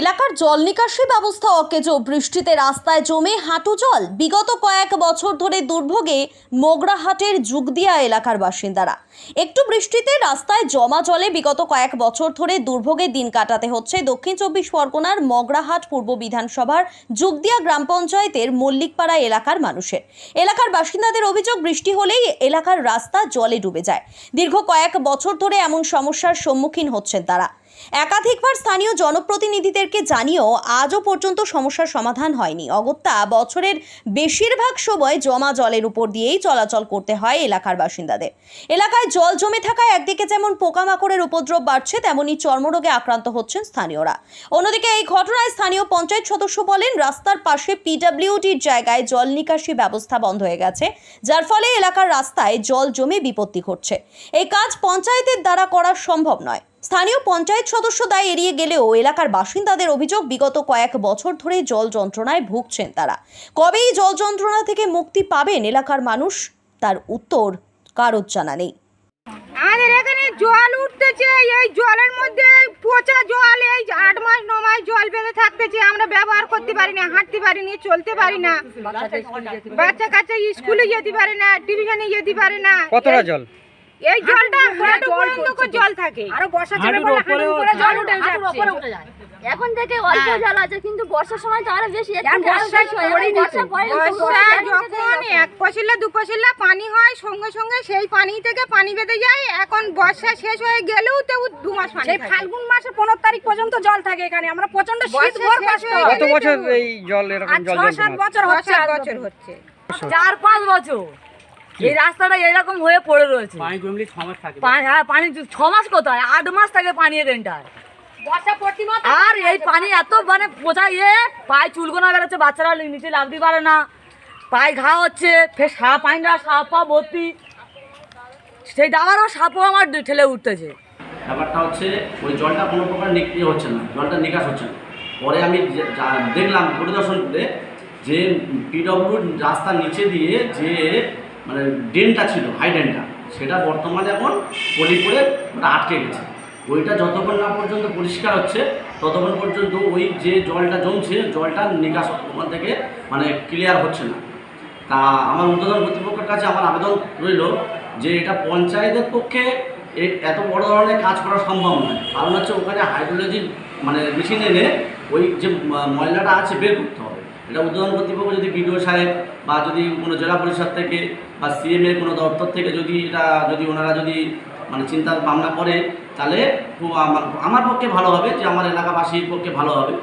এলাকার জল নিকাশি ব্যবস্থা অকেজো। বৃষ্টিতে রাস্তায় জমে হাঁটু জল। বিগত কয়েক বছর ধরে দুর্ভোগে মোগরাহাটের যুগদিয়া এলাকার বাসিন্দারা। একটু বৃষ্টিতে রাস্তায় জমা জলে বিগত কয়েক বছর ধরে দুর্ভোগে দিন কাটাতে হচ্ছে দক্ষিণ চব্বিশ পরগনার মগরাহাট পূর্ব বিধানসভার যুগদিয়া গ্রাম পঞ্চায়েতের মল্লিকপাড়া এলাকার মানুষের। এলাকার বাসিন্দাদের অভিযোগ, বৃষ্টি হলেই এলাকার রাস্তা জলে ডুবে যায়। দীর্ঘ কয়েক বছর ধরে এমন সমস্যার সম্মুখীন হচ্ছেন তারা। একাধিকবার স্থানীয় জনপ্রতিনিধিদেরকে জানিয়েও আজও পর্যন্ত সমস্যার সমাধান হয়নি। অগত্যা বছরের বেশিরভাগ সময় জমা জলের উপর দিয়েই চলাচল করতে হয় এলাকার বাসিন্দাদের। এলাকায় জল জমে থাকায় একদিকে যেমন পোকামাকড়ের উপদ্রব বাড়ছে, তেমনি চর্মরোগে আক্রান্ত হচ্ছেন স্থানীয়রা। অন্যদিকে এই ঘটনায় স্থানীয় পঞ্চায়েত সদস্য বলেন, রাস্তার পাশে পিডাব্লিউডির জায়গায় জল নিকাশি ব্যবস্থা বন্ধ হয়ে গেছে, যার ফলে এলাকার রাস্তায় জল জমে বিপত্তি ঘটছে। এই কাজ পঞ্চায়েতের দ্বারা করা সম্ভব নয়। স্থানীয় পঞ্চায়েত সদস্য দায় এড়িয়ে গেলেও এলাকার বাসিন্দাদের অভিযোগ বিগত কয়েক বছর ধরে জল যন্ত্রণায় ভুগছেন তারা। কবে এই জল যন্ত্রণা থেকে মুক্তি পাবেন এলাকার মানুষ? তার উত্তর কারোর জানা নেই। আমাদের এখানে জল উঠতেছে এই জলের মধ্যে পচা জল এই আট মাস ন মাস জল বেঁধে থাকতেছে। আমরা ব্যবহার করতে পারি না হাঁটতে পারি না চলতে পারি না। বাচ্চা কাচ্চা স্কুলে যেতে পারে না টিউশনে যেতে পারে না। কতটা জল? এই জলটা জল থাকে। আরও বর্ষা চলে বলে হাঁটুর উপরে জল উঠে যাচ্ছে। এখন থেকে অল্প জল আছে কিন্তু বর্ষার সময় তো আরও বেশি হয়। যখন এক পশিলা দু পশিলা পানি হয় সঙ্গে সঙ্গে সেই পানি থেকে পানি বেঁধে যায়। এখন বর্ষা শেষ হয়ে গেলেও তো দু মাস পানি সেই ফাল্গুন মাসে পনেরো তারিখ পর্যন্ত জল থাকে এখানে। আমরা প্রচণ্ড শীত ভোর কষ্ট কত বছর এই জল এরকম জল ছ সাত যন্ত্রণা বছর হচ্ছে বছর। হচ্ছে। চার পাঁচ বছর। এই রাস্তাটা এরকম হয়ে পড়ে রয়েছে। পানি জমলে ছ মাস থাকে। হ্যাঁ পানি ছ মাস কোথায়? আট মাস থাকে পানি এখানটায় আর এই পানি এত মানে পোচা ইয়ে পায়ে চুলকোনা বেরোচ্ছে বাচ্চারা নিচে লাফতে পারে না। পায়ে ঘা হচ্ছে ফের সাপ পানিটা সাপ পা ভর্তি। সেই দাবারও সাপও আমার ঠেলে উঠতেছে। ব্যাপারটা হচ্ছে ওই জলটা কোনো প্রকার ইয়ে হচ্ছে না জলটা নিকাশ হচ্ছে না। পরে আমি দেখলাম পরিদর্শন করে যে পিডব্লিউ রাস্তার নিচে দিয়ে যে মানে ড্রেনটা ছিল হাই ড্রেনটা সেটা বর্তমানে এখন পলি ওটা আটকে গেছে। ওইটা যতক্ষণ না পর্যন্ত পরিষ্কার হচ্ছে, ততক্ষণ পর্যন্ত ওই যে জলটা জমছে, জলটা নিকাশ ওখান থেকে মানে ক্লিয়ার হচ্ছে না। তা আমার উদ্বোধন কর্তৃপক্ষের কাছে আমার আবেদন রইল যে এটা পঞ্চায়েতের পক্ষে এত বড় ধরনের কাজ করা সম্ভব নয়। কারণ হচ্ছে ওখানে হাইড্রোলজি মানে মেশিন এনে ওই যে ময়লাটা আছে বের করতে হবে। এটা উদ্বোধন কর্তৃপক্ষ যদি বিডিও সাহেব বা যদি কোনো জেলা পরিষদ থেকে বা সিএমের কোনো দপ্তর থেকে যদি এটা, যদি ওনারা যদি মানে চিন্তা ভাবনা করে, তাহলে খুব আমার আমার পক্ষে ভালো হবে যে আমার এলাকাবাসীর পক্ষে ভালো হবে।